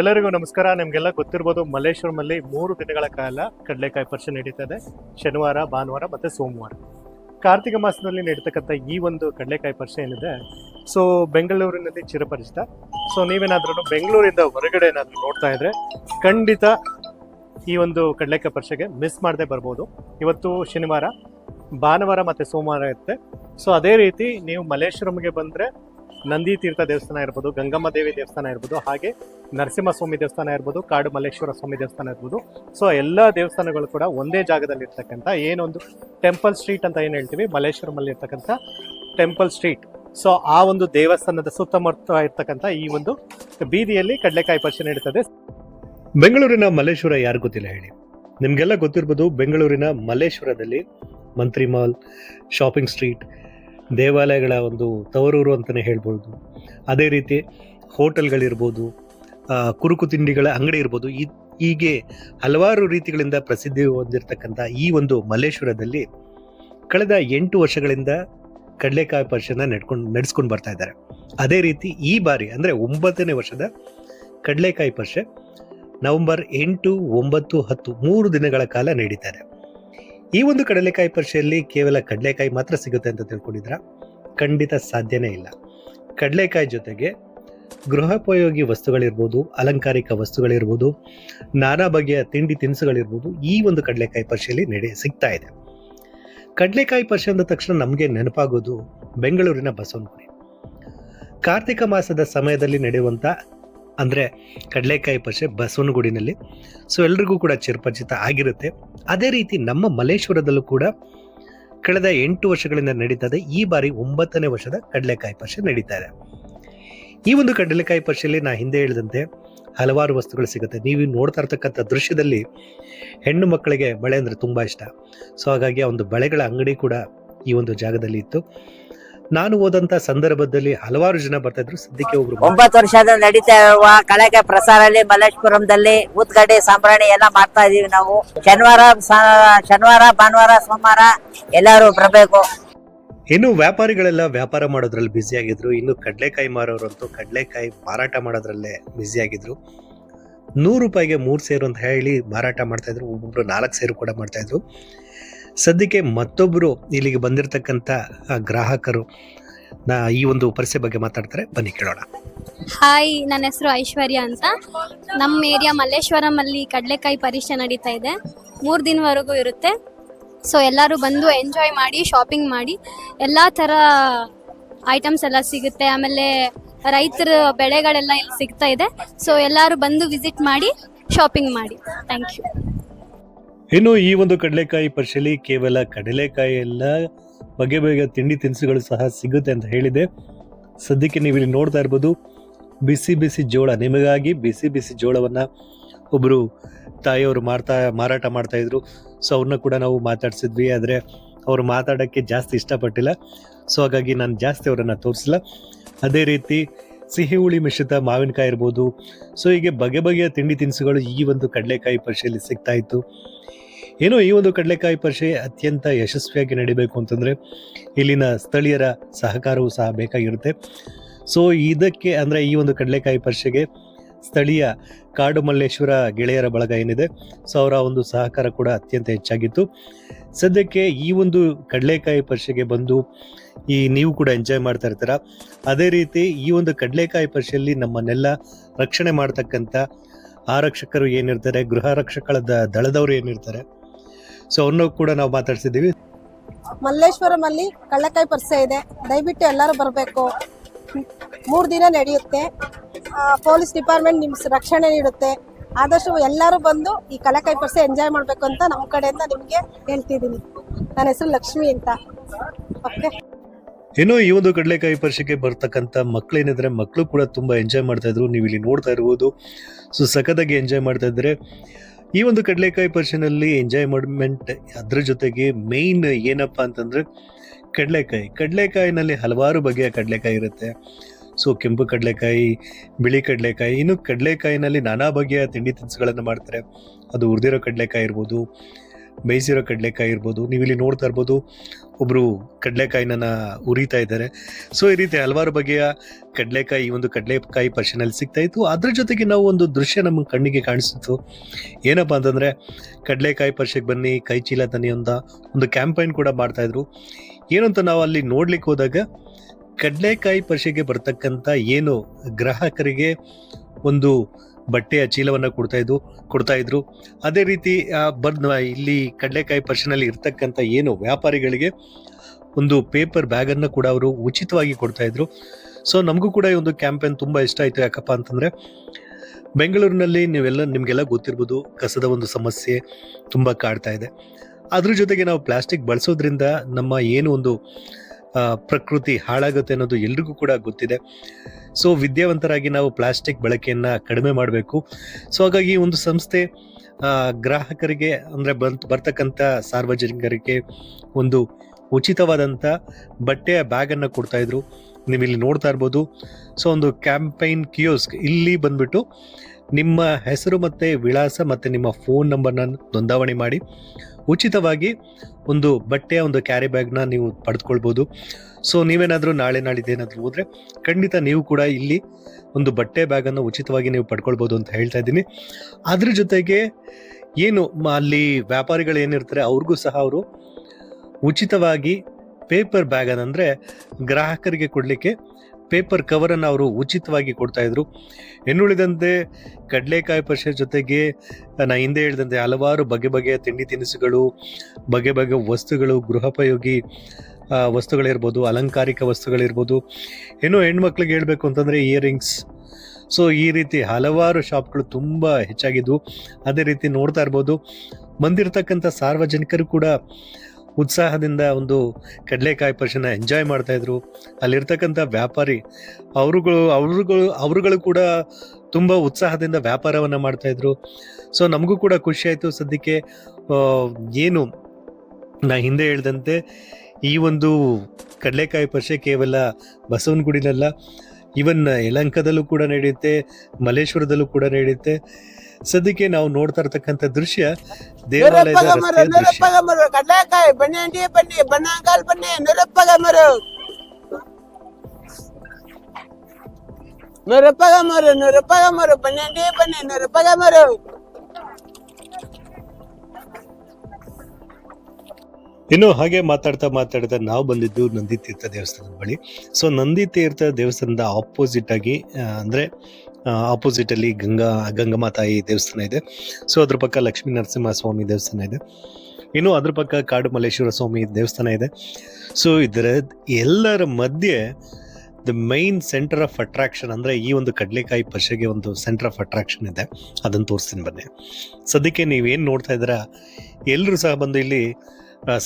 ಎಲ್ಲರಿಗೂ ನಮಸ್ಕಾರ. ನಿಮಗೆಲ್ಲ ಗೊತ್ತಿರ್ಬೋದು ಮಲ್ಲೇಶ್ವರಮಲ್ಲಿ ಮೂರು ದಿನಗಳ ಕಾಲ ಕಡಲೆಕಾಯಿ ಪರಿಷೆ ನಡೀತದೆ. ಶನಿವಾರ, ಭಾನುವಾರ ಮತ್ತು ಸೋಮವಾರ. ಕಾರ್ತಿಕ ಮಾಸದಲ್ಲಿ ನಡೀತಕ್ಕಂಥ ಈ ಒಂದು ಕಡಲೆಕಾಯಿ ಪರಿಷೆ ಏನಿದೆ, ಸೊ ಬೆಂಗಳೂರಿನಲ್ಲಿ ಚಿರಪರಿಚಿತ. ಸೊ ನೀವೇನಾದ್ರೂ ಬೆಂಗಳೂರಿಂದ ಹೊರಗಡೆ ಏನಾದರೂ ನೋಡ್ತಾ ಇದ್ರೆ ಖಂಡಿತ ಈ ಒಂದು ಕಡಲೆಕಾಯಿ ಪರಿಷೆಗೆ ಮಿಸ್ ಮಾಡದೆ ಬರ್ಬೋದು. ಇವತ್ತು ಶನಿವಾರ, ಭಾನುವಾರ ಮತ್ತು ಸೋಮವಾರ ಇರುತ್ತೆ. ಸೊ ಅದೇ ರೀತಿ ನೀವು ಮಲ್ಲೇಶ್ವರಂಗೆ ಬಂದರೆ ನಂದಿ ತೀರ್ಥ ದೇವಸ್ಥಾನ ಇರ್ಬೋದು, ಗಂಗಮ್ಮ ದೇವಿ ದೇವಸ್ಥಾನ ಇರ್ಬೋದು, ಹಾಗೆ ನರಸಿಂಹ ಸ್ವಾಮಿ ದೇವಸ್ಥಾನ ಇರ್ಬೋದು ಕಾಡು ಮಲ್ಲೇಶ್ವರ ಸ್ವಾಮಿ ದೇವಸ್ಥಾನ ಇರ್ಬೋದು. ಸೊ ಎಲ್ಲ ದೇವಸ್ಥಾನಗಳು ಕೂಡ ಒಂದೇ ಜಾಗದಲ್ಲಿ ಇರ್ತಕ್ಕಂಥ ಏನೊಂದು ಟೆಂಪಲ್ ಸ್ಟ್ರೀಟ್ ಅಂತ ಏನು ಹೇಳ್ತೀವಿ? ಮಲ್ಲೇಶ್ವರಮಲ್ಲಿ ಇರ್ತಕ್ಕಂಥ ಟೆಂಪಲ್ ಸ್ಟ್ರೀಟ್ ಸೊ ಆ ಒಂದು ದೇವಸ್ಥಾನದ ಸುತ್ತಮುತ್ತ ಇರ್ತಕ್ಕಂಥ ಈ ಒಂದು ಬೀದಿಯಲ್ಲಿ ಕಡಲೆಕಾಯಿ ಪರಿಚಯ ನೀಡುತ್ತದೆ ಬೆಂಗಳೂರಿನ ಮಲ್ಲೇಶ್ವರ ಯಾರು ಗೊತ್ತಿಲ್ಲ ಹೇಳಿ. ನಿಮಗೆಲ್ಲ ಗೊತ್ತಿರ್ಬೋದು ಬೆಂಗಳೂರಿನ ಮಲ್ಲೇಶ್ವರದಲ್ಲಿ ಮಂತ್ರಿ ಮಾಲ್ ಶಾಪಿಂಗ್ ಸ್ಟ್ರೀಟ್ ದೇವಾಲಯಗಳ ಒಂದು ತವರೂರು ಅಂತಲೇ ಹೇಳ್ಬೋದು. ಅದೇ ರೀತಿ ಹೋಟೆಲ್ಗಳಿರ್ಬೋದು ಕುರುಕು ತಿಂಡಿಗಳ ಅಂಗಡಿ ಇರ್ಬೋದು. ಈ, ಹೀಗೆ ಹಲವಾರು ರೀತಿಗಳಿಂದ ಪ್ರಸಿದ್ಧಿ ಹೊಂದಿರತಕ್ಕಂಥ ಈ ಒಂದು ಮಲ್ಲೇಶ್ವರದಲ್ಲಿ ಕಳೆದ ಎಂಟು ವರ್ಷಗಳಿಂದ ಕಡಲೆಕಾಯಿ ಪರಿಷನ್ನ ನಡ್ಕೊಂಡು, ನಡೆಸ್ಕೊಂಡು ಬರ್ತಾ ಇದ್ದಾರೆ. ಅದೇ ರೀತಿ ಈ ಬಾರಿ ಅಂದರೆ ಒಂಬತ್ತನೇ ವರ್ಷದ ಕಡಲೆಕಾಯಿ ಪರಿಷೆ ನವೆಂಬರ್ ಎಂಟು, ಒಂಬತ್ತು, ಹತ್ತು ಮೂರು ದಿನಗಳ ಕಾಲ ನಡೀತಾರೆ ಈ ಒಂದು ಕಡಲೆಕಾಯಿ ಪರಿಷೆಯಲ್ಲಿ ಕೇವಲ ಕಡಲೆಕಾಯಿ ಮಾತ್ರ ಸಿಗುತ್ತೆ ಅಂತ ತಿಳ್ಕೊಂಡಿದ್ರ ಖಂಡಿತ ಸಾಧ್ಯನೇ ಇಲ್ಲ. ಕಡಲೆಕಾಯಿ ಜೊತೆಗೆ ಗೃಹೋಪಯೋಗಿ ವಸ್ತುಗಳಿರ್ಬೋದು, ಅಲಂಕಾರಿಕ ವಸ್ತುಗಳಿರ್ಬೋದು, ನಾನಾ ಬಗೆಯ ತಿಂಡಿ ತಿನಿಸುಗಳಿರ್ಬೋದು ಈ ಒಂದು ಕಡಲೆಕಾಯಿ ಪರಿಷೆಯಲ್ಲಿ ನಡೆ ಸಿಗ್ತಾ ಇದೆ. ಕಡಲೆಕಾಯಿ ಪರಿಷೆ ಅಂದ ತಕ್ಷಣ ನಮಗೆ ನೆನಪಾಗೋದು ಬೆಂಗಳೂರಿನ ಬಸವನಗುಡಿ ಕಾರ್ತಿಕ ಮಾಸದ ಸಮಯದಲ್ಲಿ ನಡೆಯುವಂಥ ಅಂದರೆ ಕಡಲೆಕಾಯಿ ಪಶೆ ಬಸವನಗುಡಿನಲ್ಲಿ ಸೊ ಎಲ್ರಿಗೂ ಕೂಡ ಚಿರಪರಿಚಿತ ಆಗಿರುತ್ತೆ. ಅದೇ ರೀತಿ ನಮ್ಮ ಮಲೇಶ್ವರದಲ್ಲೂ ಕೂಡ ಕಳೆದ ಎಂಟು ವರ್ಷಗಳಿಂದ ನಡೀತದೆ, ಈ ಬಾರಿ ಒಂಬತ್ತನೇ ವರ್ಷದ ಕಡಲೆಕಾಯಿ ಪಶೆ ನಡೀತಾ ಇದೆ. ಈ ಒಂದು ಕಡಲೆಕಾಯಿ ಪಶೆಯಲ್ಲಿ ನಾ ಹಿಂದೆ ಹೇಳಿದಂತೆ ಹಲವಾರು ವಸ್ತುಗಳು ಸಿಗುತ್ತೆ. ನೀವು ನೋಡ್ತಾ ಇರ್ತಕ್ಕಂಥ ದೃಶ್ಯದಲ್ಲಿ ಹೆಣ್ಣು ಮಕ್ಕಳಿಗೆ ಬಳೆ ಅಂದರೆ ತುಂಬ ಇಷ್ಟ. ಸೊ ಹಾಗಾಗಿ ಆ ಒಂದು ಬಳೆಗಳ ಅಂಗಡಿ ಕೂಡ ಈ ಒಂದು ಜಾಗದಲ್ಲಿ ಇತ್ತು. ನಾನು ಹೋದಂಥ ಸಂದರ್ಭದಲ್ಲಿ ಹಲವಾರು ಜನ ಬರ್ತಾ ಇದ್ರು. ಸದ್ಯಕ್ಕೆ ಒಬ್ರು ಒಂಬತ್ತು ವರ್ಷದ ನಡೀತಾ ಇರುವ ಕಳೆಗೆ ಪ್ರಸಾರಲ್ಲಿ ಮಲ್ಲೇಶ್ವರಂದಲ್ಲಿ ಊದ್ಗಡ್ಡೆ ಸಾಂಬ್ರಾಣಿ ಎಲ್ಲ ಮಾಡ್ತಾ ಇದೀವಿ ನಾವು. ಶನಿವಾರ ಶನಿವಾರ ಭಾನುವಾರ ಸೋಮವಾರ ಎಲ್ಲರೂ ಬರಬೇಕು. ಇನ್ನು ವ್ಯಾಪಾರಿಗಳೆಲ್ಲ ವ್ಯಾಪಾರ ಮಾಡೋದ್ರಲ್ಲಿ ಬ್ಯುಸಿ ಆಗಿದ್ರು. ಇನ್ನು ಕಡಲೆಕಾಯಿ ಮಾರೋರಂತೂ ಕಡಲೆಕಾಯಿ ಮಾರಾಟ ಮಾಡೋದ್ರಲ್ಲೇ ಬ್ಯುಸಿ ಆಗಿದ್ರು. ನೂರು ರೂಪಾಯಿಗೆ ಮೂರು ಸೇರು ಅಂತ ಹೇಳಿ ಮಾರಾಟ ಮಾಡ್ತಾ ಇದ್ರು. ಒಬ್ಬೊಬ್ರು ನಾಲ್ಕು ಸೇರು ಕೂಡ ಮಾಡ್ತಾ ಇದ್ರು. ಸದ್ಯಕ್ಕೆ ಮತ್ತೊಬ್ಬರು ಇಲ್ಲಿಗೆ ಬಂದಿರತಕ್ಕಂಥ ಗ್ರಾಹಕರು ಈ ಒಂದು ಪರಿಸೆ ಬಗ್ಗೆ ಮಾತಾಡ್ತಾರೆ. ಬನ್ನಿ ಕೇಳೋಣ. ಹಾಯ್ ನನ್ನ ಹೆಸರು ಐಶ್ವರ್ಯ ಅಂತ. ನಮ್ಮ ಏರಿಯಾ ಮಲ್ಲೇಶ್ವರಂ ಅಲ್ಲಿ ಕಡಲೆಕಾಯಿ ಪರೀಕ್ಷೆ ನಡೀತಾ ಇದೆ. ಮೂರು ದಿನವರೆಗೂ ಇರುತ್ತೆ. ಸೊ ಎಲ್ಲರೂ ಬಂದು ಎಂಜಾಯ್ ಮಾಡಿ ಶಾಪಿಂಗ್ ಮಾಡಿ, ಎಲ್ಲ ಥರ ಐಟಮ್ಸ್ ಎಲ್ಲ ಸಿಗುತ್ತೆ. ಆಮೇಲೆ ರೈತರ ಬೆಳೆಗಳೆಲ್ಲ ಇಲ್ಲಿ ಸಿಗ್ತಾ ಇದೆ. ಸೊ ಎಲ್ಲರೂ ಬಂದು ವಿಸಿಟ್ ಮಾಡಿ ಶಾಪಿಂಗ್ ಮಾಡಿ. ಥ್ಯಾಂಕ್ ಯು ಇನ್ನು ಈ ಒಂದು ಕಡಲೆಕಾಯಿ ಪರಿಶೀಲಿ ಕೇವಲ ಕಡಲೆಕಾಯಿ ಎಲ್ಲ ಬಗೆ ಬಗೆಯ ತಿಂಡಿ ತಿನಿಸುಗಳು ಸಹ ಸಿಗುತ್ತೆ ಅಂತ ಹೇಳಿದೆ. ಸದ್ಯಕ್ಕೆ ನೀವು ಇಲ್ಲಿ ನೋಡ್ತಾ ಇರ್ಬೋದು, ಬಿಸಿ ಬಿಸಿ ಜೋಳ, ನಿಮಗಾಗಿ ಬಿಸಿ ಬಿಸಿ ಜೋಳವನ್ನು ಒಬ್ಬರು ತಾಯಿಯವರು ಮಾರ್ತಾ, ಮಾರಾಟ ಮಾಡ್ತಾ ಇದ್ರು. ಸೊ ಅವ್ರನ್ನ ಕೂಡ ನಾವು ಮಾತಾಡಿಸಿದ್ವಿ, ಆದರೆ ಅವರು ಮಾತಾಡೋಕ್ಕೆ ಜಾಸ್ತಿ ಇಷ್ಟಪಟ್ಟಿಲ್ಲ. ಸೊ ಹಾಗಾಗಿ ನಾನು ಜಾಸ್ತಿ ಅವರನ್ನು ತೋರಿಸಿಲ್ಲ. ಅದೇ ರೀತಿ ಸಿಹಿ ಹುಳಿ ಮಿಶ್ರಿತ ಮಾವಿನಕಾಯಿ ಇರ್ಬೋದು. ಸೊ ಹೀಗೆ ಬಗೆ ಬಗೆಯ ತಿಂಡಿ ತಿನಿಸುಗಳು ಈ ಒಂದು ಕಡಲೆಕಾಯಿ ಪರಿಷೆಯಲ್ಲಿ ಸಿಗ್ತಾ ಇತ್ತು. ಏನೋ ಈ ಒಂದು ಕಡಲೆಕಾಯಿ ಪರಿಷೆ ಅತ್ಯಂತ ಯಶಸ್ವಿಯಾಗಿ ನಡಿಬೇಕು ಅಂತಂದರೆ ಇಲ್ಲಿನ ಸ್ಥಳೀಯರ ಸಹಕಾರವೂ ಸಹ ಬೇಕಾಗಿರುತ್ತೆ. ಸೊ ಇದಕ್ಕೆ ಅಂದರೆ ಈ ಒಂದು ಕಡಲೆಕಾಯಿ ಪರಿಷೆಗೆ ಸ್ಥಳೀಯ ಕಾಡು ಮಲ್ಲೇಶ್ವರ ಗೆಳೆಯರ ಬಳಗ ಏನಿದೆ ಸೊ ಅವರ ಒಂದು ಸಹಕಾರ ಕೂಡ ಅತ್ಯಂತ ಹೆಚ್ಚಾಗಿತ್ತು. ಸದ್ಯಕ್ಕೆ ಈ ಒಂದು ಕಡಲೆಕಾಯಿ ಪರಿಷೆಗೆ ಬಂದು ಈ ನೀವು ಕೂಡ ಎಂಜಾಯ್ ಮಾಡ್ತಾ ಇರ್ತೀರ? ಅದೇ ರೀತಿ ಈ ಒಂದು ಕಡಲೆಕಾಯಿ ಪರಿಷೆಯಲ್ಲಿ ನಮ್ಮನ್ನೆಲ್ಲ ರಕ್ಷಣೆ ಮಾಡ್ತಕ್ಕಂಥ ಆರಕ್ಷಕರು ಏನಿರ್ತಾರೆ, ಗೃಹ ರಕ್ಷಕರ ದಳದವರು ಏನಿರ್ತಾರೆ. ಸೊ ಅವ್ರನ್ನ ಕೂಡ ನಾವು ಮಾತಾಡ್ಸಿದ್ದೀವಿ. ಮಲ್ಲೇಶ್ವರಮಲ್ಲಿ ಕಳ್ಳಕಾಯಿ ಪರಿಸೆ ಇದೆ. ದಯವಿಟ್ಟು ಎಲ್ಲರೂ ಬರಬೇಕು. ಮೂರು ದಿನ ನಡೆಯುತ್ತೆ. ಪೊಲೀಸ್ ಡಿಪಾರ್ಟ್ಮೆಂಟ್ ನಿಮ್ಮ ರಕ್ಷಣೆ ನೀಡುತ್ತೆ. ಆದಷ್ಟು ಎಲ್ಲರೂ ಬಂದು ಈ ಕಳ್ಳಕಾಯಿ ಪರಿಸೆ ಎಂಜಾಯ್ ಮಾಡಬೇಕು ಅಂತ ನಮ್ಮ ಕಡೆಯಿಂದ ನಿಮಗೆ ಹೇಳ್ತಿದ್ದೀನಿ. ನನ್ನ ಹೆಸರು ಲಕ್ಷ್ಮಿ ಅಂತ. ಓಕೆ. ಇನ್ನು ಈ ಒಂದು ಕಡಲೆಕಾಯಿ ಪರಿಷೆಗೆ ಬರ್ತಕ್ಕಂಥ ಮಕ್ಕಳೇನಿದ್ರೆ ಮಕ್ಕಳು ಕೂಡ ತುಂಬಾ ಎಂಜಾಯ್ ಮಾಡ್ತಾ ಇದ್ರು. ನೀವು ಇಲ್ಲಿ ನೋಡ್ತಾ ಇರ್ಬೋದು. ಸೊ ಸಖತ್ತಾಗಿ ಎಂಜಾಯ್ ಮಾಡ್ತಾ ಇದ್ರೆ ಈ ಒಂದು ಕಡಲೆಕಾಯಿ ಪರಿಷೆನಲ್ಲಿ ಎಂಜಾಯ್ಮೆಂಟ್ ಅದ್ರ ಜೊತೆಗೆ ಮೇಯ್ನ್ ಏನಪ್ಪಾ ಅಂತಂದ್ರೆ ಕಡಲೆಕಾಯಿ. ಕಡಲೆಕಾಯಿನಲ್ಲಿ ಹಲವಾರು ಬಗೆಯ ಕಡಲೆಕಾಯಿ ಇರುತ್ತೆ. ಸೊ ಕೆಂಪು ಕಡಲೆಕಾಯಿ, ಬಿಳಿ ಕಡಲೆಕಾಯಿ, ಇನ್ನು ಕಡಲೆಕಾಯಿನಲ್ಲಿ ನಾನಾ ಬಗೆಯ ತಿಂಡಿ ತಿನಿಸುಗಳನ್ನು ಮಾಡ್ತಾರೆ. ಅದು ಉರಿದಿರೋ ಕಡಲೆಕಾಯಿ ಇರ್ಬೋದು. ಬೇಯಿಸಿರೋ ಕಡಲೆಕಾಯಿ ಇರ್ಬೋದು ನೀವು ಇಲ್ಲಿ ನೋಡ್ತಾ ಇರ್ಬೋದು ಒಬ್ಬರು ಕಡಲೆಕಾಯಿನ ಉರಿತಾ ಇದ್ದಾರೆ. ಸೊ ಈ ರೀತಿ ಹಲವಾರು ಬಗೆಯ ಕಡಲೆಕಾಯಿ ಒಂದು ಕಡಲೆಕಾಯಿ ಪರ್ಷನಲ್ಲಿ ಸಿಗ್ತಾ ಇತ್ತು. ಅದ್ರ ಜೊತೆಗೆ ನಾವು ಒಂದು ದೃಶ್ಯ ನಮ್ಮ ಕಣ್ಣಿಗೆ ಕಾಣಿಸ್ತಿತ್ತು. ಏನಪ್ಪ ಅಂತಂದರೆ, ಕಡಲೆಕಾಯಿ ಪರ್ಷಕ್ಕೆ ಬನ್ನಿ, ಕೈ ಚೀಲ ತನಿ ಅಂತ ಒಂದು ಕ್ಯಾಂಪೈನ್ ಕೂಡ ಮಾಡ್ತಾ ಇದ್ರು. ಏನಂತ ನಾವು ಅಲ್ಲಿ ನೋಡ್ಲಿಕ್ಕೆ ಹೋದಾಗ, ಕಡಲೆಕಾಯಿ ಪರಿಷೆಗೆ ಬರ್ತಕ್ಕಂಥ ಏನು ಗ್ರಾಹಕರಿಗೆ ಒಂದು ಬಟ್ಟೆಯ ಚೀಲವನ್ನು ಕೊಡ್ತಾ ಇದ್ದು, ಕೊಡ್ತಾ ಇದ್ರು. ಅದೇ ರೀತಿ ಬಂದ್ ಇಲ್ಲಿ ಕಡಲೆಕಾಯಿ ಪರ್ಷನಲ್ಲಿ ಇರ್ತಕ್ಕಂಥ ಏನು ವ್ಯಾಪಾರಿಗಳಿಗೆ ಒಂದು ಪೇಪರ್ ಬ್ಯಾಗನ್ನು ಕೂಡ ಅವರು ಉಚಿತವಾಗಿ ಕೊಡ್ತಾ ಇದ್ರು. ಸೊ, ನಮಗೂ ಕೂಡ ಈ ಒಂದು ಕ್ಯಾಂಪೇನ್ ತುಂಬ ಇಷ್ಟ ಆಯಿತು. ಯಾಕಪ್ಪ ಅಂತಂದರೆ, ಬೆಂಗಳೂರಿನಲ್ಲಿ ನೀವೆಲ್ಲ, ನಿಮಗೆಲ್ಲ ಗೊತ್ತಿರ್ಬೋದು, ಕಸದ ಒಂದು ಸಮಸ್ಯೆ ತುಂಬ ಕಾಡ್ತಾ ಇದೆ. ಅದ್ರ ಜೊತೆಗೆ ನಾವು ಪ್ಲಾಸ್ಟಿಕ್ ಬಳಸೋದ್ರಿಂದ ನಮ್ಮ ಏನು ಒಂದು ಪ್ರಕೃತಿ ಹಾಳಾಗುತ್ತೆ ಅನ್ನೋದು ಎಲ್ರಿಗೂ ಕೂಡ ಗೊತ್ತಿದೆ. ಸೊ ವಿದ್ಯಾವಂತರಾಗಿ ನಾವು ಪ್ಲಾಸ್ಟಿಕ್ ಬಳಕೆಯನ್ನು ಕಡಿಮೆ ಮಾಡಬೇಕು. ಸೊ ಹಾಗಾಗಿ ಒಂದು ಸಂಸ್ಥೆ ಗ್ರಾಹಕರಿಗೆ ಅಂದರೆ ಬಂತ್, ಬರ್ತಕ್ಕಂಥ ಸಾರ್ವಜನಿಕರಿಗೆ ಒಂದು ಉಚಿತವಾದಂಥ ಬಟ್ಟೆಯ ಬ್ಯಾಗನ್ನು ಕೊಡ್ತಾ ಇದ್ರು. ನೀವು ಇಲ್ಲಿ ನೋಡ್ತಾ ಇರ್ಬೋದು. ಸೊ ಒಂದು ಕ್ಯಾಂಪೈನ್ ಕಿಯೋಸ್ಕ್ ಇಲ್ಲಿ ಬಂದ್ಬಿಟ್ಟು ನಿಮ್ಮ ಹೆಸರು ಮತ್ತು ವಿಳಾಸ ಮತ್ತು ನಿಮ್ಮ ಫೋನ್ ನಂಬರ್ನ ನೋಂದಾವಣಿ ಮಾಡಿ. ಉಚಿತವಾಗಿ ಒಂದು ಬಟ್ಟೆಯ ಒಂದು ಕ್ಯಾರಿ ಬ್ಯಾಗ್ನ ನೀವು ಪಡೆದುಕೊಳ್ಬೋದು. ಸೊ ನೀವೇನಾದರೂ ನಾಳೆ ನಾಳಿದ್ದೇನಾದರೂ ಹೋದರೆ ಖಂಡಿತ ನೀವು ಕೂಡ ಇಲ್ಲಿ ಒಂದು ಬಟ್ಟೆ ಬ್ಯಾಗನ್ನು ಉಚಿತವಾಗಿ ನೀವು ಪಡ್ಕೊಳ್ಬೋದು ಅಂತ ಹೇಳ್ತಾ ಇದ್ದೀನಿ. ಅದ್ರ ಜೊತೆಗೆ ಏನು ಅಲ್ಲಿ ವ್ಯಾಪಾರಿಗಳು ಏನಿರ್ತಾರೆ ಅವ್ರಿಗೂ ಸಹ ಅವರು ಉಚಿತವಾಗಿ ಪೇಪರ್ ಬ್ಯಾಗ್ ಅಂದರೆ ಗ್ರಾಹಕರಿಗೆ ಕೊಡಲಿಕ್ಕೆ ಪೇಪರ್ ಕವರನ್ನು ಅವರು ಉಚಿತವಾಗಿ ಕೊಡ್ತಾ ಇದ್ರು. ಇನ್ನುಳಿದಂತೆ ಕಡಲೆಕಾಯಿ ಪರಿಷೆ ಜೊತೆಗೆ ನಾ ಹಿಂದೆ ಹೇಳಿದಂತೆ ಹಲವಾರು ಬಗೆ ಬಗೆಯ ತಿಂಡಿ ತಿನಿಸುಗಳು, ಬಗೆ ಬಗೆಯ ವಸ್ತುಗಳು, ಗೃಹೋಪಯೋಗಿ ವಸ್ತುಗಳಿರ್ಬೋದು, ಅಲಂಕಾರಿಕ ವಸ್ತುಗಳಿರ್ಬೋದು. ಇನ್ನೂ ಹೆಣ್ಮಕ್ಳಿಗೆ ಹೇಳಬೇಕು ಅಂತಂದರೆ ಇಯರಿಂಗ್ಸ್. ಸೊ, ಈ ರೀತಿ ಹಲವಾರು ಶಾಪ್ಗಳು ತುಂಬ ಹೆಚ್ಚಾಗಿದ್ವು. ಅದೇ ರೀತಿ ನೋಡ್ತಾ ಇರ್ಬೋದು. ಬಂದಿರತಕ್ಕಂಥ ಸಾರ್ವಜನಿಕರು ಕೂಡ ಉತ್ಸಾಹದಿಂದ ಒಂದು ಕಡಲೆಕಾಯಿ ಪರ್ಷನ ಎಂಜಾಯ್ ಮಾಡ್ತಾ ಇದ್ರು. ಅಲ್ಲಿರ್ತಕ್ಕಂಥ ವ್ಯಾಪಾರಿ, ಅವರುಗಳು ಅವರುಗಳು ಅವರುಗಳು ಕೂಡ ತುಂಬ ಉತ್ಸಾಹದಿಂದ ವ್ಯಾಪಾರವನ್ನು ಮಾಡ್ತಾ ಇದ್ರು. ಸೊ ನಮಗೂ ಕೂಡ ಖುಷಿ ಆಯಿತು ಸದ್ಯಕ್ಕೆ. ಏನು ನಾ ಹಿಂದೆ ಹೇಳ್ದಂತೆ, ಈ ಒಂದು ಕಡಲೆಕಾಯಿ ಪರಿಷೆ ಕೇವಲ ಬಸವನಗುಡಿನಲ್ಲ ಇವನ್ ಯಲಂಕದಲ್ಲೂ ಕೂಡ ನಡೆಯುತ್ತೆ, ಮಲ್ಲೇಶ್ವರದಲ್ಲೂ ಕೂಡ ನಡೆಯುತ್ತೆ. ಸದ್ಯಕ್ಕೆ ನಾವು ನೋಡ್ತಾ ಇರ್ತಕ್ಕಂಥ ದೃಶ್ಯ ದೇವಾಲಯದ ರಸ್ತೆಯ ದೃಶ್ಯ. ಮರ ಕಡ್ಲೆಕಾಯಿ ಬನ್ನಿ ಅಂಡಿ ಬನ್ನಿ ಬನ್ನಂಗಾಲ್ ಬನ್ನಿ ನೂರಪ್ಪಗ ಮರ. ನೂರಪ್ಪಗ ಮರ ನೂರಪ್ಪಗ ಮರ ಬನ್ನಿ ಅಂಡಿ ಬನ್ನಿ ನೂರಪ್ಪಗ ಮರ. ಇನ್ನು ಹಾಗೆ ಮಾತಾಡ್ತಾ ಮಾತಾಡ್ತಾ ನಾವು ಬಂದಿದ್ದು ನಂದಿ ತೀರ್ಥ ದೇವಸ್ಥಾನದ ಬಳಿ. ಸೊ ನಂದಿ ತೀರ್ಥ ದೇವಸ್ಥಾನದ ಆಪೋಸಿಟ್ ಆಗಿ ಅಂದ್ರೆ ಆಪೋಸಿಟ್ ಅಲ್ಲಿ ಗಂಗಾ ಗಂಗಮಾತಾಯಿ ದೇವಸ್ಥಾನ ಇದೆ. ಸೊ ಅದ್ರ ಪಕ್ಕ ಲಕ್ಷ್ಮೀ ನರಸಿಂಹ ಸ್ವಾಮಿ ದೇವಸ್ಥಾನ ಇದೆ. ಇನ್ನು ಅದ್ರ ಪಕ್ಕ ಕಾಡು ಮಲ್ಲೇಶ್ವರ ಸ್ವಾಮಿ ದೇವಸ್ಥಾನ ಇದೆ. ಸೊ ಇದರ ಎಲ್ಲರ ಮಧ್ಯೆ the main centre of attraction ಅಂದ್ರೆ ಈ ಒಂದು ಕಡಲೆಕಾಯಿ ಪಶೆಗೆ ಒಂದು ಸೆಂಟರ್ ಆಫ್ ಅಟ್ರಾಕ್ಷನ್ ಇದೆ. ಅದನ್ನು ತೋರಿಸ್ತೀನಿ ಬನ್ನಿ. ಸದ್ಯಕ್ಕೆ ನೀವೇನು ನೋಡ್ತಾ ಇದ್ದೀರಾ? ಎಲ್ಲರೂ ಸಹ ಬಂದು ಇಲ್ಲಿ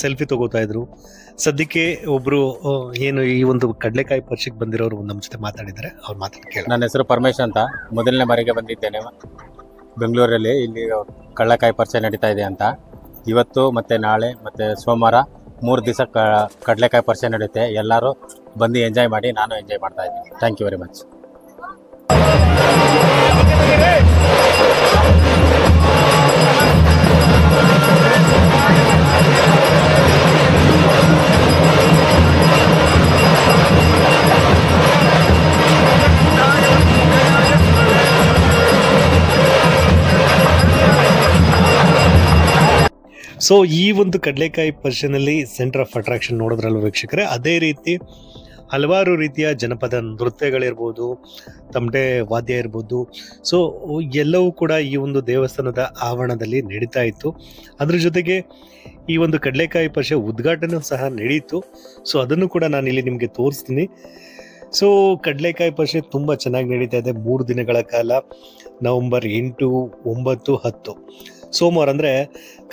ಸೆಲ್ಫಿ ತಗೋತಾ ಇದ್ರು. ಸದ್ಯಕ್ಕೆ ಒಬ್ರು ಏನು ಈ ಒಂದು ಕಡಲೆಕಾಯಿ ಪರ್ಷಿಗೆ ಬಂದಿರೋರು ನಮ್ಮ ಜೊತೆ ಮಾತಾಡಿದ್ದಾರೆ. ಅವ್ರು ಮಾತಾಡಿ ನನ್ನ ಹೆಸರು ಪರಮೇಶ್ ಅಂತ. ಮೊದಲನೇ ಬಾರಿಗೆ ಬಂದಿದ್ದೇನೆ. ಬೆಂಗಳೂರಲ್ಲಿ ಇಲ್ಲಿ ಕಳ್ಳಕಾಯಿ ಪರಿಚಯ ನಡೀತಾ ಇದೆ ಅಂತ. ಇವತ್ತು ಮತ್ತು ನಾಳೆ ಮತ್ತು ಸೋಮವಾರ ಮೂರು ದಿವಸ ಕ, ಕಡಲೆಕಾಯಿ ಪರಿಚಯ ನಡೆಯುತ್ತೆ ಎಲ್ಲರೂ ಬಂದು ಎಂಜಾಯ್ ಮಾಡಿ ನಾನು ಎಂಜಾಯ್ ಮಾಡ್ತಾ ಇದ್ದೀನಿ. Thank you very much so ಈ ಒಂದು ಕಡಲೆಕಾಯಿ ಪರ್ಷನಲ್ಲಿ ಸೆಂಟರ್ ಆಫ್ ಅಟ್ರಾಕ್ಷನ್ ನೋಡಿದ್ರಲ್ಲ ವೀಕ್ಷಕರೇ? ಅದೇ ರೀತಿ ಹಲವಾರು ರೀತಿಯ ಜನಪದ ನೃತ್ಯಗಳಿರ್ಬೋದು ತಮಟೆ ವಾದ್ಯ ಇರ್ಬೋದು. ಸೊ ಎಲ್ಲವೂ ಕೂಡ ಈ ಒಂದು ದೇವಸ್ಥಾನದ ಆವರಣದಲ್ಲಿ ನಡೀತಾ ಇತ್ತು. ಅದ್ರ ಜೊತೆಗೆ ಈ ಒಂದು ಕಡಲೆಕಾಯಿ ಪರ್ಷೆ ಉದ್ಘಾಟನೆ ಸಹ ನಡೀತು. ಸೊ ಅದನ್ನು ಕೂಡ ನಾನು ಇಲ್ಲಿ ನಿಮಗೆ ತೋರಿಸ್ತೀನಿ. ಸೊ ಕಡಲೆಕಾಯಿ ಪರ್ಷೆ ತುಂಬ ಚೆನ್ನಾಗಿ ನಡೀತಾ ಇದೆ. ಮೂರು ದಿನಗಳ ಕಾಲ, ನವೆಂಬರ್ ಎಂಟು, ಒಂಬತ್ತು, ಹತ್ತು. ಸೋಮವಾರ ಅಂದರೆ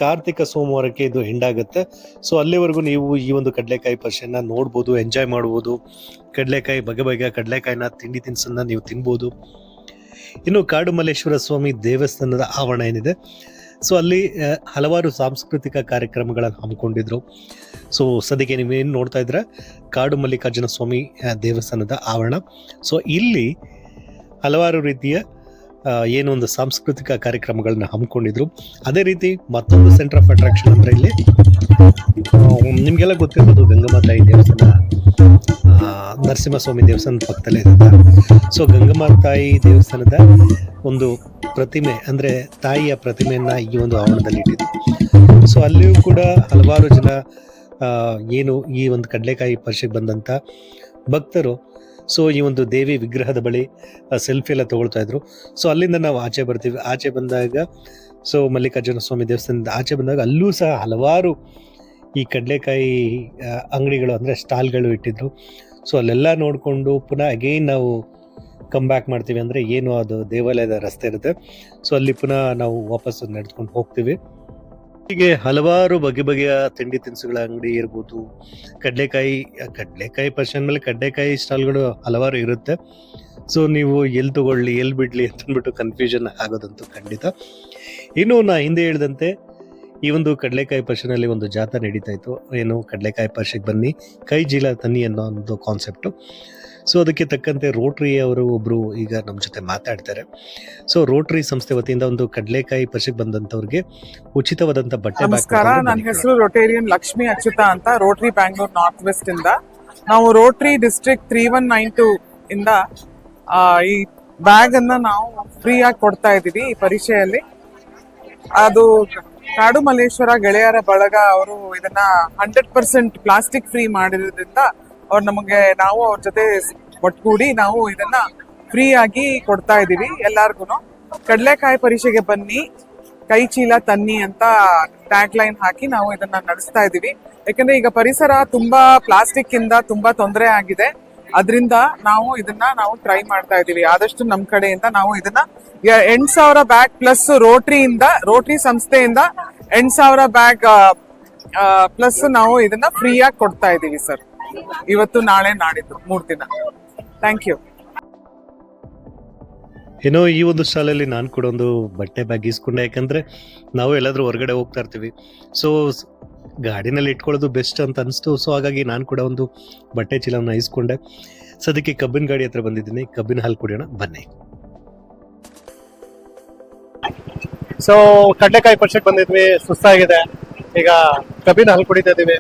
ಕಾರ್ತಿಕ ಸೋಮವಾರಕ್ಕೆ ಇದು ಹಿಂಡಾಗುತ್ತೆ. ಸೊ ಅಲ್ಲಿವರೆಗೂ ನೀವು ಈ ಒಂದು ಕಡಲೆಕಾಯಿ ಪರ್ಷನ್ನ ನೋಡ್ಬೋದು ಎಂಜಾಯ್ ಮಾಡ್ಬೋದು. ಕಡಲೆಕಾಯಿ, ಬಗೆ ಬಗೆಯ ಕಡಲೆಕಾಯಿನ ತಿಂಡಿ ತಿನಿಸನ್ನ ನೀವು ತಿನ್ಬೋದು. ಇನ್ನು ಕಾಡು ಮಲ್ಲೇಶ್ವರ ಸ್ವಾಮಿ ದೇವಸ್ಥಾನದ ಆವರಣ ಏನಿದೆ? ಸೊ ಅಲ್ಲಿ ಹಲವಾರು ಸಾಂಸ್ಕೃತಿಕ ಕಾರ್ಯಕ್ರಮಗಳನ್ನು ಹಮ್ಮಿಕೊಂಡಿದ್ರು. ಸೊ ಸದ್ಯಕ್ಕೆ ನೀವೇನು ನೋಡ್ತಾ ಇದ್ರೆ ಕಾಡು ಮಲ್ಲಿಕಾರ್ಜುನ ಸ್ವಾಮಿ ದೇವಸ್ಥಾನದ ಆವರಣ. ಸೊ ಇಲ್ಲಿ ಹಲವಾರು ರೀತಿಯ ಏನು ಒಂದು ಸಾಂಸ್ಕೃತಿಕ ಕಾರ್ಯಕ್ರಮಗಳನ್ನ ಹಮ್ಮಿಕೊಂಡಿದ್ರು. ಅದೇ ರೀತಿ ಮತ್ತೊಂದು ಸೆಂಟರ್ ಆಫ್ ಅಟ್ರಾಕ್ಷನ್ ಅಂದ್ರೆ ಇಲ್ಲಿ ನಿಮಗೆಲ್ಲ ಗೊತ್ತಿರ್ಬೋದು ಗಂಗಮ್ಮ ತಾಯಿ ದೇವಸ್ಥಾನ ನರಸಿಂಹಸ್ವಾಮಿ ದೇವಸ್ಥಾನದ ಪಕ್ಕದಲ್ಲೇ ಇರುತ್ತೆ ಸೊ ಗಂಗಮ್ಮ ತಾಯಿ ದೇವಸ್ಥಾನದ ಒಂದು ಪ್ರತಿಮೆ, ಅಂದರೆ ತಾಯಿಯ ಪ್ರತಿಮೆಯನ್ನು ಈ ಒಂದು ಆವರಣದಲ್ಲಿ ಇಟ್ಟಿದ್ದು ಸೊ ಅಲ್ಲಿಯೂ ಕೂಡ ಹಲವಾರು ಜನ ಏನು ಈ ಒಂದು ಕಡಲೆಕಾಯಿ ಪರಿಷೆಗೆ ಬಂದಂಥ ಭಕ್ತರು ಸೊ ಈ ಒಂದು ದೇವಿ ವಿಗ್ರಹದ ಬಳಿ ಸೆಲ್ಫಿ ಎಲ್ಲ ತಗೊಳ್ತಾ ಇದ್ರು. ಸೊ ಅಲ್ಲಿಂದ ನಾವು ಆಚೆ ಬರ್ತೀವಿ. ಆಚೆ ಬಂದಾಗ ಸೊ ಮಲ್ಲಿಕಾರ್ಜುನ ಸ್ವಾಮಿ ದೇವಸ್ಥಾನದಿಂದ ಆಚೆ ಬಂದಾಗ ಅಲ್ಲೂ ಸಹ ಹಲವಾರು ಈ ಕಡಲೆಕಾಯಿ ಅಂಗಡಿಗಳು ಅಂದರೆ ಸ್ಟಾಲ್ಗಳು ಇಟ್ಟಿದ್ರು. ಸೊ ಅಲ್ಲೆಲ್ಲ ನೋಡಿಕೊಂಡು ಪುನಃ ಅಗೈನ್ ನಾವು ಕಮ್ ಬ್ಯಾಕ್ ಮಾಡ್ತೀವಿ ಅಂದರೆ ಏನು ಅದು ದೇವಾಲಯದ ರಸ್ತೆ ಇರುತ್ತೆ. ಸೊ ಅಲ್ಲಿ ಪುನಃ ನಾವು ವಾಪಸ್ ನಡೆದುಕೊಂಡು ಹೋಗ್ತೀವಿ. ಹೀಗೆ ಹಲವಾರು ಬಗೆ ಬಗೆಯ ತಿಂಡಿ ತಿನಿಸುಗಳ ಅಂಗಡಿ ಇರ್ಬೋದು. ಕಡಲೆಕಾಯಿ ಕಡಲೆಕಾಯಿ ಪರ್ಷನ್ ಮೇಲೆ ಕಡಲೆಕಾಯಿ ಸ್ಟಾಲ್ಗಳು ಹಲವಾರು ಇರುತ್ತೆ. ಸೊ ನೀವು ಎಲ್ಲಿ ತಗೊಳ್ಳಿ, ಎಲ್ಲಿ ಬಿಡಲಿ ಅಂತಂದ್ಬಿಟ್ಟು ಕನ್ಫ್ಯೂಷನ್ ಆಗೋದಂತೂ ಖಂಡಿತ. ಇನ್ನು ನಾ ಹಿಂದೆ ಹೇಳಿದಂತೆ ಈ ಒಂದು ಕಡಲೆಕಾಯಿ ಪರ್ಷನಲ್ಲಿ ಒಂದು ಜಾಥಾ ನಡೀತಾ ಇತ್ತು. ಏನು ಕಡಲೆಕಾಯಿ ಪರ್ಷಿಗೆ ಬನ್ನಿ ಕೈ ಜೀಲ ತನ್ನಿ ಅನ್ನೋ ಒಂದು ಕಾನ್ಸೆಪ್ಟು ಸೊ ಅದಕ್ಕೆ ತಕ್ಕಂತೆ ರೋಟ್ರಿ ಅವರು ಒಬ್ಬರು ಈಗ ನಮ್ಮ ಜೊತೆ ಮಾತಾಡ್ತಾರೆ. ಸೊ ರೋಟ್ರಿ ಸಂಸ್ಥೆ ವತಿಯಿಂದ ಒಂದು ಕಡಲೆಕಾಯಿ ಪರ್ಷಿಗೆ ಬಂದಂಥವ್ರಿಗೆ ಉಚಿತವಾದಂಥ ಬಟ್ಟೆ ನಮಸ್ಕಾರ. ನನ್ನ ಹೆಸರು ರೋಟೇರಿಯನ್ ಲಕ್ಷ್ಮಿ ಅಚ್ಯುತ ಅಂತ ರೋಟ್ರಿ ಬ್ಯಾಂಗ್ಳೂರ್ ನಾರ್ತ್ ವೆಸ್ಟ್ ಇಂದ. ನಾವು rotary district three one nine two ಇಂದ ಈ ಬ್ಯಾಗ್ ಅನ್ನ ನಾವು ಫ್ರೀ ಆಗಿ ಕೊಡ್ತಾ ಇದೀವಿ ಈ ಪರಿಚಯಲ್ಲಿ ಅದು ಕಾಡು ಮಲ್ಲೇಶ್ವರ ಗೆಳೆಯರ ಬಳಗ ಅವರು ಇದನ್ನ ಹಂಡ್ರೆಡ್ ಪರ್ಸೆಂಟ್ ಪ್ಲಾಸ್ಟಿಕ್ ಫ್ರೀ ಮಾಡಿರೋದ್ರಿಂದ ಅವ್ರು ನಮಗೆ ನಾವು ಅವ್ರ ಜೊತೆ ಒಟ್ಗೂಡಿ ನಾವು ಇದನ್ನ ಫ್ರೀ ಆಗಿ ಕೊಡ್ತಾ ಇದೀವಿ ಎಲ್ಲಾರ್ಗು ಕಡಲೆಕಾಯಿ ಪರೀಕ್ಷೆಗೆ ಬನ್ನಿ, ಕೈ ಚೀಲ ತನ್ನಿ ಅಂತ ಟ್ಯಾಗ್ ಲೈನ್ ಹಾಕಿ ನಾವು ಇದನ್ನ ನಡೆಸ್ತಾ ಇದೀವಿ ಯಾಕಂದ್ರೆ ಈಗ ಪರಿಸರ ತುಂಬಾ ಪ್ಲಾಸ್ಟಿಕ್ ಇಂದ ತುಂಬಾ ತೊಂದರೆ ಆಗಿದೆ. ಅದರಿಂದ ನಾವು ಇದನ್ನ ನಾವು ಟ್ರೈ ಮಾಡ್ತಾ ಇದೀವಿ ಆದಷ್ಟು ನಮ್ಮ ಕಡೆಯಿಂದ ನಾವು ಇದನ್ನ ಎಂಟು ಸಾವಿರ ಬ್ಯಾಗ್ ಪ್ಲಸ್ ರೋಟ್ರಿಯಿಂದ, ರೋಟ್ರಿ ಸಂಸ್ಥೆಯಿಂದ ಎಂಟ್ ಸಾವಿರ ಬ್ಯಾಗ್ ಪ್ಲಸ್ ನಾವು ಇದನ್ನ ಫ್ರೀಯಾಗಿ ಕೊಡ್ತಾ ಇದ್ದೀವಿ ಸರ್ ಇವತ್ತು ನಾಳೆ ನಾಡಿದ್ದು, ಮೂರು ದಿನ. ಥ್ಯಾಂಕ್ ಯು ಏನೋ ಈ ಒಂದು ಸ್ಟಾಲಲ್ಲಿ ನಾನು ಕೂಡ ಒಂದು ಬಟ್ಟೆ ಬ್ಯಾಗ್ ಇಸ್ಕೊಂಡೆ ಯಾಕಂದ್ರೆ ನಾವು ಎಲ್ಲಾದ್ರೂ ಹೊರಗಡೆ ಹೋಗ್ತಾ ಇರ್ತೀವಿ. ಸೊ ಗಾಡಿನಲ್ಲಿ ಇಟ್ಕೊಳ್ಳೋದು ಬೆಸ್ಟ್ ಅಂತ ಅನಿಸ್ತು. ಸೊ ಹಾಗಾಗಿ ನಾನು ಕೂಡ ಒಂದು ಬಟ್ಟೆ ಚೀಲವನ್ನು ಇಸ್ಕೊಂಡೆ. ಸದ್ಯಕ್ಕೆ ಕಬ್ಬಿನ ಗಾಡಿ ಹತ್ರ ಬಂದಿದ್ದೀನಿ. ಕಬ್ಬಿನ ಹಾಲು ಕುಡಿಯೋಣ. ಬನ್ನಿ. ಸೊ ಕಡಲೆಕಾಯಿ ಪಕ್ಷಕ್ಕೆ ಬಂದಿದ್ವಿ. ಸುಸ್ತಾಗಿದೆ. ಈಗ ಕಬ್ಬಿನ ಹಾಲು ಕುಡಿತಾ ಇದ್ದೀವಿ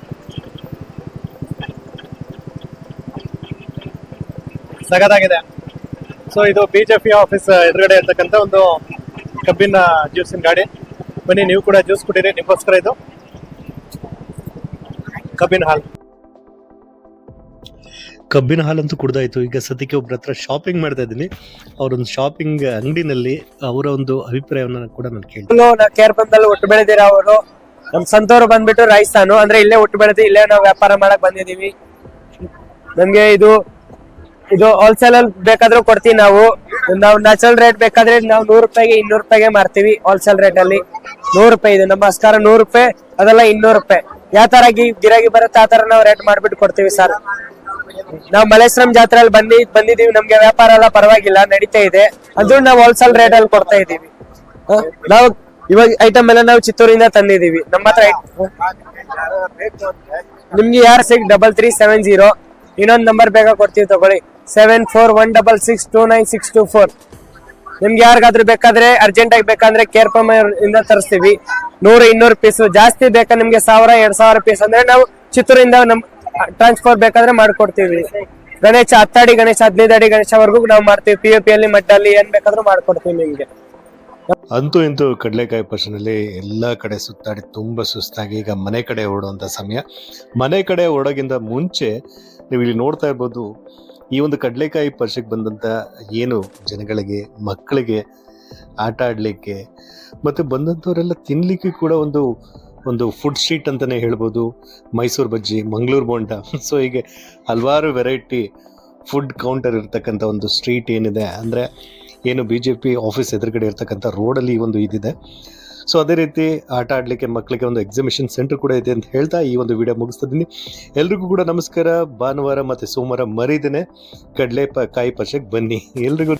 ಸಗದಾಗಿದೆ ಸೊ ಇದು ಬಿ ಜೆ ಪಿ ಆಫೀಸ್ ಎದುರುಗಡೆ ಇರ್ತಕ್ಕಂಥ ಒಂದು ಕಬ್ಬಿನ, ಜ್ಯೂಸಿನ ಗಾಡಿ. ಬನ್ನಿ, ನೀವು ಕೂಡ ಜ್ಯೂಸ್ ಕುಡೀರಿ. ನಿಮಗೋಸ್ಕರ ಇದು. ಕಬ್ಬಿನ ಹಾಲು. ಕಬ್ಬಿನ ಹಾಲಂತೂ ಕುಡ್ದಾಯ್ತು. ಈಗ ಸದ್ಯಕ್ಕೆ ಒಬ್ರ ಹತ್ರ ಶಾಪಿಂಗ್ ಮಾಡ್ತಾ ಇದ್ದೀನಿ. ಅವರೊಂದು ಶಾಪಿಂಗ್ ಅಂಗಡಿನಲ್ಲಿ ಅವರ ಒಂದು ಅಭಿಪ್ರಾಯವನ್ನು ಕೂಡ ನಾನು ಕೇಳಿ ಕೇರ್ ಬಂದಲ್ಲಿ ಒಟ್ಟು ಬೆಳೆದಿರ ಅವರು. ನಮ್ ಸಂತೋರು ಬಂದ್ಬಿಟ್ಟು ರಾಜಸ್ಥಾನ. ಅಂದ್ರೆ ಇಲ್ಲೇ ಒಟ್ಟು ಬೆಳೆದು ಇಲ್ಲೇ ನಾವು ವ್ಯಾಪಾರ ಮಾಡಕ್ ಬಂದಿದೀವಿ ನಮ್ಗೆ ಇದು ಇದು ಹೋಲ್ಸೇಲ್ ಅಲ್ಲಿ ಬೇಕಾದ್ರೂ ಕೊಡ್ತೀವಿ ನಾವು. ನಾವು ನ್ಯಾಚುರಲ್ ರೇಟ್ ಬೇಕಾದ್ರೆ ನಾವು ನೂರು ರೂಪಾಯಿಗೆ ಇನ್ನೂರು ರೂಪಾಯಿಗೆ ಮಾರ್ತೀವಿ ಹೋಲ್ಸೇಲ್ ರೇಟ್ ಅಲ್ಲಿ. ನೂರು ರೂಪಾಯಿ ಇದೆ. ನಮ್ಮ ಅಸ್ಕಾರ ನೂರು ರೂಪಾಯಿ ಅದೆಲ್ಲ ಇನ್ನೂರು ರೂಪಾಯಿ. ಯಾವ ತರ ಗಿರಾಗಿ ಬರುತ್ತೆ ಆ ನಾವು ರೇಟ್ ಮಾಡ್ಬಿಟ್ಟು ಕೊಡ್ತೀವಿ ಸರ್ ನಾವು ಮಲೇಶ್ವರಂ ಜಾತ್ರೆಯಲ್ಲಿ ಬಂದಿ, ಬಂದಿದೀವಿ. ನಮ್ಗೆ ವ್ಯಾಪಾರ ಎಲ್ಲ ಪರವಾಗಿಲ್ಲ, ನಡೀತಾ ಇದೆ. ಅದ್ರ ನಾವು ಹೋಲ್ಸೇಲ್ ರೇಟ್ ಅಲ್ಲಿ ಕೊಡ್ತಾ ಇದೀವಿ? ನಾವು ಇವಾಗ ಐಟಮ್ ಎಲ್ಲ ನಾವು ಚಿತ್ತೂರಿಂದ ತಂದಿದೀವಿ ನಮ್ಮ ಹತ್ರ ನಿಮ್ಗೆ ಯಾರು six double three seven zero ಇನ್ನೊಂದು ನಂಬರ್ ಬೇಗ ಕೊಡ್ತೀವಿ ತಗೊಳ್ಳಿ. Seven four one double six two nine six two four ನಿಮ್ಗೆ ಯಾರಿಗಾದ್ರೂ ಬೇಕಾದ್ರೆ ಅರ್ಜೆಂಟ್ ಆಗಿ ಬೇಕಂದ್ರೆ ಕೇರ್ ಇಂದ ತರಿಸ್ತೀವಿ. ನೂರು, ಇನ್ನೂರು ಪೀಸ್ ಜಾಸ್ತಿ ಬೇಕಾ ನಿಮ್ಗೆ ಸಾವಿರ, ಎರಡ್ ಸಾವಿರ ಪೀಸ್ ಅಂದ್ರೆ ನಾವು ಚಿತ್ರದಿಂದ ನಮ್ ಟ್ರಾನ್ಸ್ಫರ್ ಬೇಕಾದ್ರೆ ಮಾಡ್ಕೊಡ್ತೀವಿ. ಗಣೇಶ ಹತ್ತಡಿ, ಗಣೇಶ ಹದಿನೈದು ಅಡಿ ಗಣೇಶವರೆಗೂ ನಾವು ಮಾಡ್ತೀವಿ. ಪಿ ಯು ಪಿ ಅಲ್ಲಿ, ಮಟ್ಟಲ್ಲಿ ಏನ್ ಬೇಕಾದ್ರೂ ಮಾಡ್ಕೊಡ್ತೀವಿ ನಿಮ್ಗೆ. ಅಂತೂ ಇಂತೂ ಕಡಲೆಕಾಯಿ ಪಶನಲ್ಲಿ ಎಲ್ಲ ಕಡೆ ಸುತ್ತಾಡಿ ತುಂಬ ಸುಸ್ತಾಗಿ ಈಗ ಮನೆ ಕಡೆ ಓಡುವಂಥ ಸಮಯ. ಮನೆ ಕಡೆ ಓಡೋಗಿಂತ ಮುಂಚೆ ನೀವು ಇಲ್ಲಿ ನೋಡ್ತಾ ಇರ್ಬೋದು ಈ ಒಂದು ಕಡಲೆಕಾಯಿ ಪರ್ಷಕ್ಕೆ ಬಂದಂಥ ಏನು ಜನಗಳಿಗೆ, ಮಕ್ಕಳಿಗೆ ಆಟ ಆಡಲಿಕ್ಕೆ ಮತ್ತು ಬಂದಂಥವರೆಲ್ಲ ತಿನ್ನಲಿಕ್ಕೆ ಕೂಡ ಒಂದು ಒಂದು ಫುಡ್ ಸ್ಟ್ರೀಟ್ ಅಂತಲೇ ಹೇಳ್ಬೋದು, ಮೈಸೂರು ಬಜ್ಜಿ, ಮಂಗಳೂರು ಬೋಂಡ. ಸೊ ಹೀಗೆ ಹಲವಾರು ವೆರೈಟಿ ಫುಡ್ ಕೌಂಟರ್ ಇರ್ತಕ್ಕಂಥ ಒಂದು ಸ್ಟ್ರೀಟ್ ಏನಿದೆ ಅಂದರೆ, ಏನು ಬಿ ಜೆ ಪಿ ಆಫೀಸ್ ಎದುರುಗಡೆ ಇರ್ತಕ್ಕಂಥ ರೋಡಲ್ಲಿ ಒಂದು ಇದಿದೆ. ಸೊ ಅದೇ ರೀತಿ ಆಟ ಆಡಲಿಕ್ಕೆ ಮಕ್ಕಳಿಗೆ ಒಂದು ಎಕ್ಸಿಬಿಷನ್ ಸೆಂಟರ್ ಕೂಡ ಇದೆ ಅಂತ ಹೇಳ್ತಾ ಈ ಒಂದು ವಿಡಿಯೋ ಮುಗಿಸ್ತಿದ್ದೀನಿ ಎಲ್ರಿಗೂ ಕೂಡ ನಮಸ್ಕಾರ. ಭಾನುವಾರ ಮತ್ತು ಸೋಮವಾರ ಮರಿದೇನೆ. ಕಡಲೆ ಪ ಕಾಯಿ ಪರ್ಷಕ್ಕೆ ಬನ್ನಿ. ಎಲ್ರಿಗೂ